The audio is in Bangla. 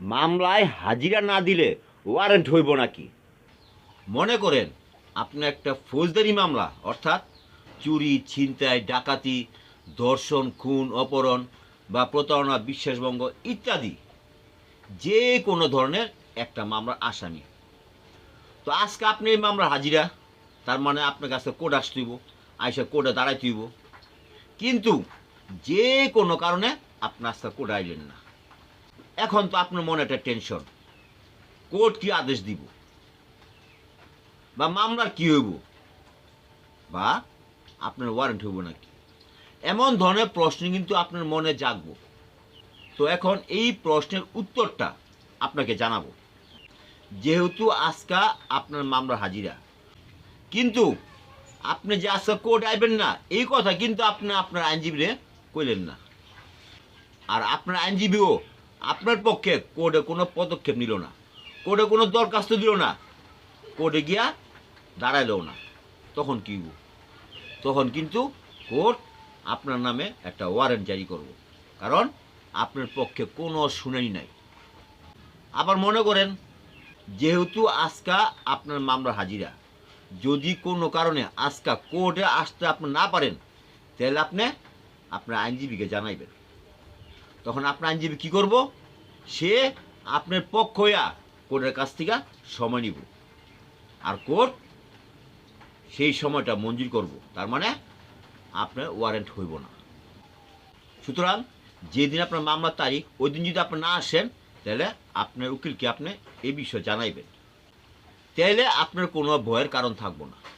মামলায় হাজিরা না দিলে ওয়ারেন্ট হইব নাকি? মনে করেন, আপনি একটা ফৌজদারি মামলা, অর্থাৎ চুরি, ছিনতাই, ডাকাতি, ধর্ষণ, খুন, অপহরণ বা প্রতারণা বিশ্বাসভঙ্গ ইত্যাদি যে কোনো ধরনের একটা মামলার আসামি। তো আজকে আপনি এই মামলার হাজিরা, তার মানে আপনার কাছে কোর্ট আসতেইব আইসা কোর্টে দাঁড়াই তুইব কিন্তু যে কোনো কারণে আপনি আজকে কোর্টে আইলেন না। এখন তো আপনার মনে একটা টেনশন কোর্ট কি আদেশ দিব? বা মামলার কি হইব? বা আপনার ওয়ারেন্ট হইব নাকি? এমন ধরনের প্রশ্ন কিন্তু আপনার মনে জাগব। তো এখন এই প্রশ্নের উত্তরটা আপনাকে জানাব। যেহেতু আজকা আপনার মামলা হাজিরা। কিন্তু আপনি যে আজকে কোর্ট আইবেন না, এই কথা কিন্তু আপনি আপনার আইনজীবীরে কইলেন না। আর আপনার আইনজীবীও আপনার পক্ষে কোর্টে কোনো পদক্ষেপ নিল না। কোর্টে কোনো দরখাস্ত দিল না। কোর্টে গিয়া দাঁড়াইলেও না। তখন কি তখন কিন্তু কোর্ট আপনার নামে একটা ওয়ারেন্ট জারি করব। কারণ আপনার পক্ষে কোনো শুনানি নাই। আবার মনে করেন, যেহেতু আজকা আপনার মামলা হাজিরা, যদি কোনো কারণে আজকা কোর্টে আসতে আপনি না পারেন, তাহলে আপনি আপনার আইনজীবীকে জানাইবেন। তখন আপনার আইনজীবী কি করব? সে আপনার পক্ষ হইয়া কোর্টের কাছ থেকে সময় নিব। আর কোর্ট সেই সময়টা মঞ্জুর করব। তার মানে আপনার ওয়ারেন্ট হইব না। সুতরাং যেদিন আপনার মামলার তারিখ, ওই দিন যদি আপনি না আসেন, তাহলে আপনার উকিলকে আপনি এই বিষয়ে জানাইবেন। তাহলে আপনার কোনো ভয়ের কারণ থাকব না।